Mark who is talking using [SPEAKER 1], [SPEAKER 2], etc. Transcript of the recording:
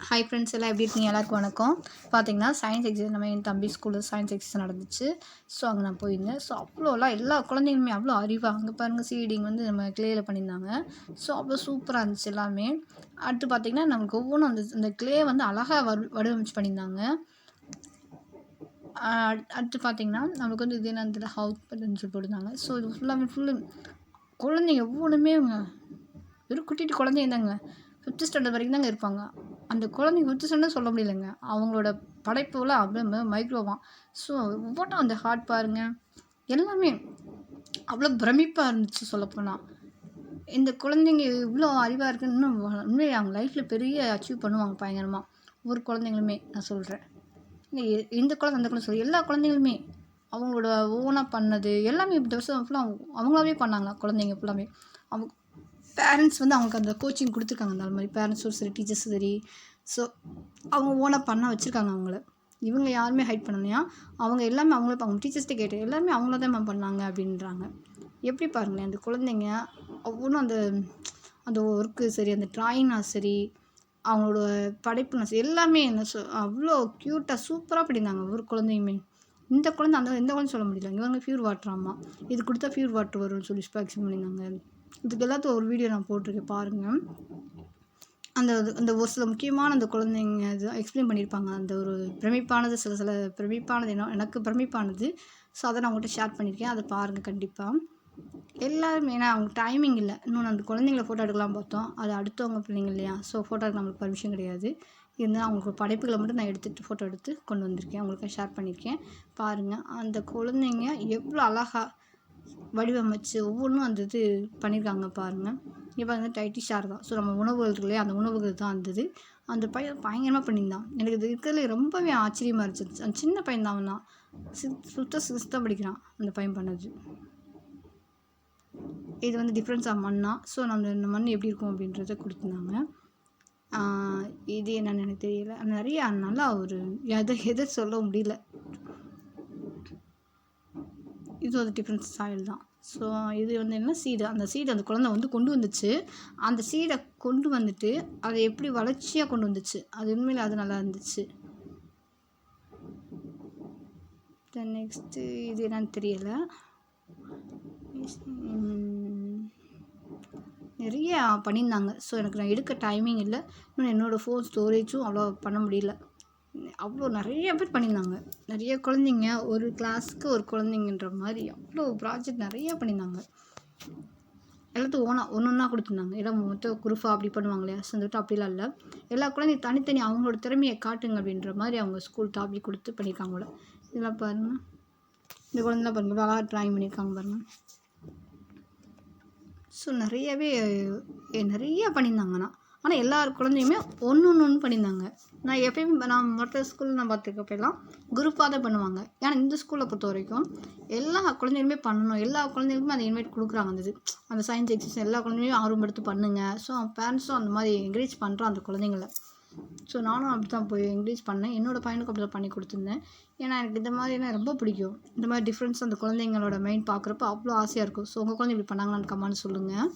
[SPEAKER 1] Hi friends எல்லாம் எப்படி இருக்கீங்க? எல்லாருக்கும் வணக்கம். பார்த்தீங்கன்னா சயின்ஸ் எக்ஸாம் நம்ம என் தம்பி ஸ்கூலில் சயின்ஸ் எக்ஸாம் நடந்துச்சு. ஸோ அங்கே நான் போயிருந்தேன். ஸோ அவ்வளோலாம் எல்லா குழந்தைங்களுமே அவ்வளோ அறிவாக அங்கே பாருங்கள் சீடிங் வந்து நம்ம கிளேயில் பண்ணியிருந்தாங்க. ஸோ அவ்வளோ சூப்பராக இருந்துச்சு எல்லாமே. அடுத்து பார்த்திங்கன்னா நமக்கு ஒவ்வொன்றும் அந்த அந்த கிளே வந்து அழகாக வரு வடிவமைச்சு பண்ணியிருந்தாங்க. அடுத்து பார்த்திங்கன்னா நமக்கு வந்து இது என்ன ஹவுஸ் பட்டன் சொல்லி போட்டிருந்தாங்க. ஸோ இது ஃபுல்லாகவே ஃபுல்லு குழந்தைங்க ஒவ்வொன்றுமே வெறும் குட்டிட்டு குழந்தைங்க தாங்க. ஃபிஃப்த்து ஸ்டாண்டர்ட் வரைக்கும் தாங்க இருப்பாங்க. அந்த குழந்தைங்க ஃபிஃப்த்து ஸ்டாண்டர்ட் சொல்ல முடியலைங்க. அவங்களோட படைப்புலாம் அப்படியே மைக்ரோவான் ஸோ ஒவ்வொன்றும் அந்த ஹார்ட் பாருங்க. எல்லாமே அவ்வளோ பிரமிப்பாக இருந்துச்சு சொல்லப்போனால் இந்த குழந்தைங்க இவ்வளோ அறிவாக இருக்குன்னு இன்னும் வ- அவங்க லைஃப்பில் பெரிய அச்சீவ் பண்ணுவாங்க பயங்கரமாக ஒவ்வொரு குழந்தைங்களுமே நான் சொல்கிறேன் இந்த குழந்தை அந்த குழந்தை சொல்லி எல்லா குழந்தைங்களுமே அவங்களோட ஓனாக பண்ணது எல்லாமே இந்த வருஷம் ஃபுல்லாக அவங்களாவே பண்ணாங்க குழந்தைங்க ஃபுல்லாமே அவங்க பேரண்ட்ஸ் வந்து அவங்களுக்கு அந்த கோச்சிங் கொடுத்துருக்காங்க. அந்த மாதிரி பேரண்ட்ஸும் சரி டீச்சர்ஸும் சரி. ஸோ அவங்க ஓனாக பண்ண வச்சுருக்காங்க அவங்கள. இவங்க யாருமே ஹைட் பண்ணலையா அவங்க எல்லாமே அவங்கள அவங்க டீச்சர்ஸ்கிட்ட கேட்டு எல்லாமே அவங்கள தான் மேம் பண்ணாங்க அப்படின்றாங்க. எப்படி பாருங்களேன் அந்த குழந்தைங்க ஒவ்வொன்றும் அந்த அந்த ஒர்க்கு சரி அந்த ட்ராயிங்னா சரி அவங்களோட படைப்புனா சரி எல்லாமே என்ன சொ அவ்வளோ க்யூட்டாக சூப்பராக படிந்தாங்க ஒவ்வொரு குழந்தையுமே. இந்த குழந்தை அந்த எந்த குழந்தை சொல்ல முடியல. இவங்க ஃபியூர் வாட்டராமா இது கொடுத்தா பியூர் வாட்டர் வரும்னு சொல்லி ஸ்பெக்ஷன் பண்ணியிருந்தாங்க. இதுக்கு எல்லாத்துக்கும் ஒரு வீடியோ நான் போட்டிருக்கேன் பாருங்கள் அந்த இது- அந்த ஒரு சில முக்கியமான அந்த குழந்தைங்க இது எக்ஸ்பிளைன் பண்ணியிருப்பாங்க. அந்த ஒரு பிரமிப்பானது சில சில பிரமிப்பானது என்ன எனக்கு பிரமிப்பானது. ஸோ அதை நான் உங்கள்கிட்ட ஷேர் பண்ணியிருக்கேன். அதை பாருங்கள் கண்டிப்பாக எல்லாருமே ஏன்னா அவங்க டைமிங் இல்லை. இன்னொன்று அந்த குழந்தைங்கள ஃபோட்டோ எடுக்கலாம் பார்த்தோம். அது அடுத்தவங்க பிள்ளைங்க இல்லையா? ஸோ ஃபோட்டோ எடுக்க நம்மளுக்கு பர்மிஷன் கிடையாது. இருந்தால் அவங்களுக்கு படைப்புகளை மட்டும் நான் எடுத்துகிட்டு ஃபோட்டோ எடுத்து கொண்டு வந்திருக்கேன். அவங்களுக்கு ஷேர் பண்ணியிருக்கேன். பாருங்கள் அந்த குழந்தைங்க எவ்வளோ அழகாக வடிவமைச்சு ஒவ்வொன்றும் அந்த இது பண்ணியிருக்காங்க பாருங்கள் இப்போ வந்து டைட்டி ஷார் தான். ஸோ நம்ம உணவுகள் இருக்குல்லையே அந்த உணவுகள் தான் இருந்தது அந்த பையன் பயங்கரமாக பண்ணியிருந்தான். எனக்கு இது இருக்கிறதுல ரொம்பவே ஆச்சரியமாக இருந்துச்சு. அந்த சின்ன பையன் தான் அவன் தான் சிக்ஸ் ஃபிஃப்த்தோ படிக்கிறான் அந்த பையன் பண்ணது. இது வந்து டிஃப்ரென்ஸ் ஆஃப் மண்ணா? ஸோ நம்ம இந்த மண் எப்படி இருக்கும் அப்படின்றத கொடுத்துருந்தாங்க. இது என்னென்னு எனக்கு தெரியல. நிறைய நல்லா ஒரு எதை எதை சொல்ல முடியல. இது ஒரு டிஃப்ரெண்ட் சாயில் தான். ஸோ இது வந்து என்ன சீடு அந்த சீடு அந்த குழந்தை வந்து கொண்டு வந்துச்சு. அந்த சீடை கொண்டு வந்துட்டு அதை எப்படி வளர்ச்சியாக கொண்டு வந்துச்சு? அது உண்மையில் அது நல்லா இருந்துச்சு. தென் நெக்ஸ்ட்டு இது என்னன்னு தெரியலை. நிறைய பண்ணியிருந்தாங்க. ஸோ எனக்கு நான் எடுக்க டைமிங் இல்லை. இன்னும் என்னோடய ஃபோன் ஸ்டோரேஜும் அவ்வளோ பண்ண முடியல. அவ்வளோ நிறைய பேர் பண்ணியிருந்தாங்க. நிறைய குழந்தைங்க ஒரு கிளாஸ்க்கு ஒரு குழந்தைங்கன்ற மாதிரி அவ்வளோ ப்ராஜெக்ட் நிறையா பண்ணியிருந்தாங்க. எல்லாத்துக்கும் ஓனா ஒன்று ஒன்றா கொடுத்துருந்தாங்க. எல்லாம் மொத்தம் குரூஃபாக அப்படி பண்ணுவாங்க இல்லையா சந்தோட்டம் அப்படிலாம் இல்லை. எல்லா குழந்தையும் தனித்தனி அவங்களோட திறமையை காட்டுங்க அப்படின்ற மாதிரி அவங்க ஸ்கூல் டாபிக் கொடுத்து பண்ணியிருக்காங்க இதெல்லாம் பாருங்கள் இந்த குழந்தைலாம் பாருங்கள் அழகாக ட்ராயிங் பண்ணியிருக்காங்க பாருங்கள் ஸோ நிறையவே நிறையா பண்ணியிருந்தாங்கண்ணா. ஆனால் எல்லா குழந்தையுமே ஒன்று ஒன்று ஒன்று பண்ணியிருந்தாங்க. நான் எப்பயுமே நான் மற்ற ஸ்கூலில் நான் பார்த்துக்கப்பெல்லாம் குரூப்பாக தான் பண்ணுவாங்க. ஏன்னா இந்த ஸ்கூலை பொறுத்த வரைக்கும் எல்லா குழந்தைகளுமே பண்ணணும். எல்லா குழந்தைகளுக்குமே அந்த இன்வைட் கொடுக்குறாங்க. அந்த இது அந்த சயின்ஸ் எக்ஸிபிஷன் எல்லா குழந்தையுமே ஆர்வம் எடுத்து பண்ணுங்க. ஸோ பேரண்ட்ஸும் அந்த மாதிரி என்கரேஜ் பண்ணுறான் அந்த குழந்தைங்கள. ஸோ நானும் அப்படி தான் போய் என்கரேஜ் பண்ணேன். என்னோடய பையனுக்கு அப்படி தான் பண்ணி கொடுத்துருந்தேன். ஏன்னா எனக்கு இந்த மாதிரினா ரொம்ப பிடிக்கும். இந்த மாதிரி டிஃப்ரென்ஸ் அந்த குழந்தைங்களோட மைண்ட் பார்க்குறப்ப அவ்வளோ ஆசையாக இருக்கும். ஸோ உங்கள் குழந்தை இப்படி பண்ணாங்களான்னு கம்மான்னு சொல்லுங்கள்